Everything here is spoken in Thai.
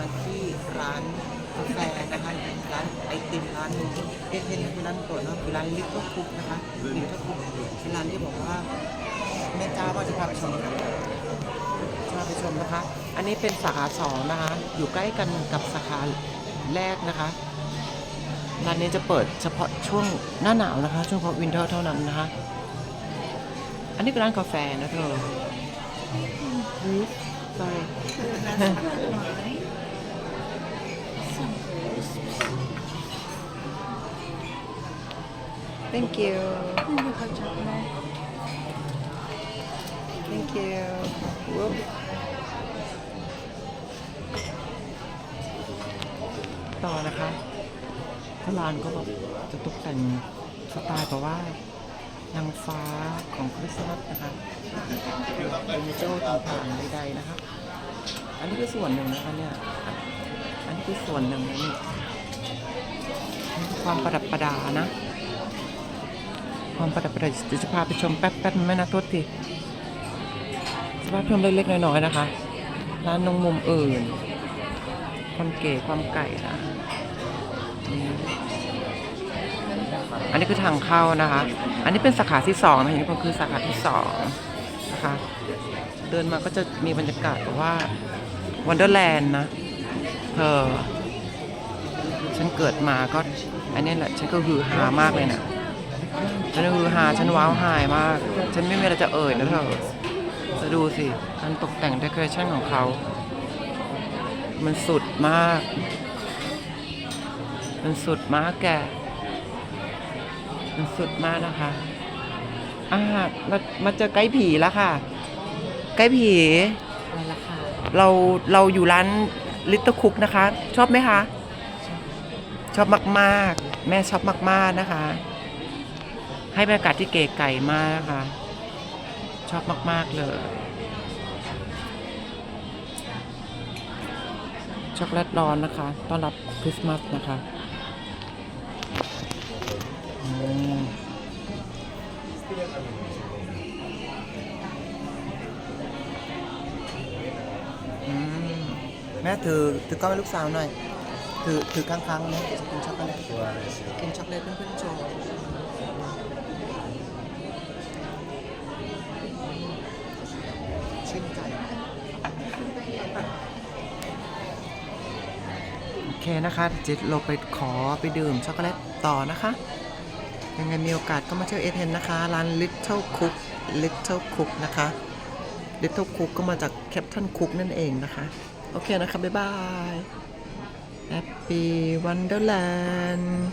มาที่ร้านกาแฟนะคะร้านไอติมร้านหนึงเอ็นเอ็นคือร้านโปรดเนาะคือร้านลิตเติ้ลคุกนะคะลิตเติ้ลคุกเป็นร้านที่บอกว่าแม่จ้าว่าจะพาไปชมกันพาไปชมนะคะ อันนี้เป็นสาขาสองนะคะ อยู่ใกล้กันกับสาขาแรกนะคะร้านนี้จะเปิดเฉพาะช่วงหน้าหนาวนะคะ ช่วงวินเทอร์เท่านั้นนะคะ อันนี้เป็นร้านกาแฟนะเธอ Please sorry Thank you Thank you Whoop ต่อนะคะร้านก็แบบจะตกแต่งสไตล์แบบว่านางฟ้าของคริสต์มาสนะคะเป็นโจ้ต่างๆใดๆนะคะ อันนี้คือส่วนหนึ่งนะคะเนี่ยอั นนี้คือส่วนหนึ่งนะนี่ความประดับประดานะ ความประดับประดาเดี๋ยวจะพาไปชมแป๊บแป๊บๆแม่นะโทษทีจะพาไปชมเล็กๆน้อยๆนะคะ ร้านนงมุมอื่น ความเก๋ความไก่นะอันนี้คือทางเข้านะคะ อันนี้เป็นสาขาที่สองนะเห็นก็คือสาขาที่สองนะคะ เดินมาก็จะมีบรรยากาศแบบว่าวันเดอร์แลนด์นะ เธอ ฉันเกิดมาก็ อันนี้แหละ ฉันก็ฮือฮามากเลยนะฉันฮือฮาฉันว้าวหายมาก ฉันไม่มีอะไรจะเอ่ยนะเธอจะดูสิการตกแต่งเดคอเรชันของเขา มันสุดมาก มันสุดมากแก มันสุดมากนะคะอ่ามามาเจอไกด์ผีแล้วค่ะ ไกด์ผีอะไรราคาเราเราอยู่ร้าน ลิตเติ้ลคุกนะคะ ชอบไหมคะ ชอบมากๆ แม่ชอบมากๆนะคะ ให้บรรยากาศที่เก๋ไก่มากนะคะ ชอบมากๆเลย ช็อกโกแลตร้อนนะคะ ต้อนรับคริสต์มาสนะคะอืม แม่ถือถือกล้องให้ลูกสาวหน่อย ถือถือข้างๆนะจะกินช็อกโกแลตกินช็อกโกแลตเพื่อนๆโชว์ชื่นใจ โอเคนะคะเดี๋ยวเราไปขอไปดื่มช็อกโกแลตต่อนะคะ ยังไงมีโอกาสก็มาเที่ยวเอเทนนะคะ ร้าน Little Cook Little Cook นะคะ Little Cook ก็มาจาก Captain Cook นั่นเองนะคะ โอเคนะครับ บ๊ายบายแฮปปี้วันเดอร์แลนด์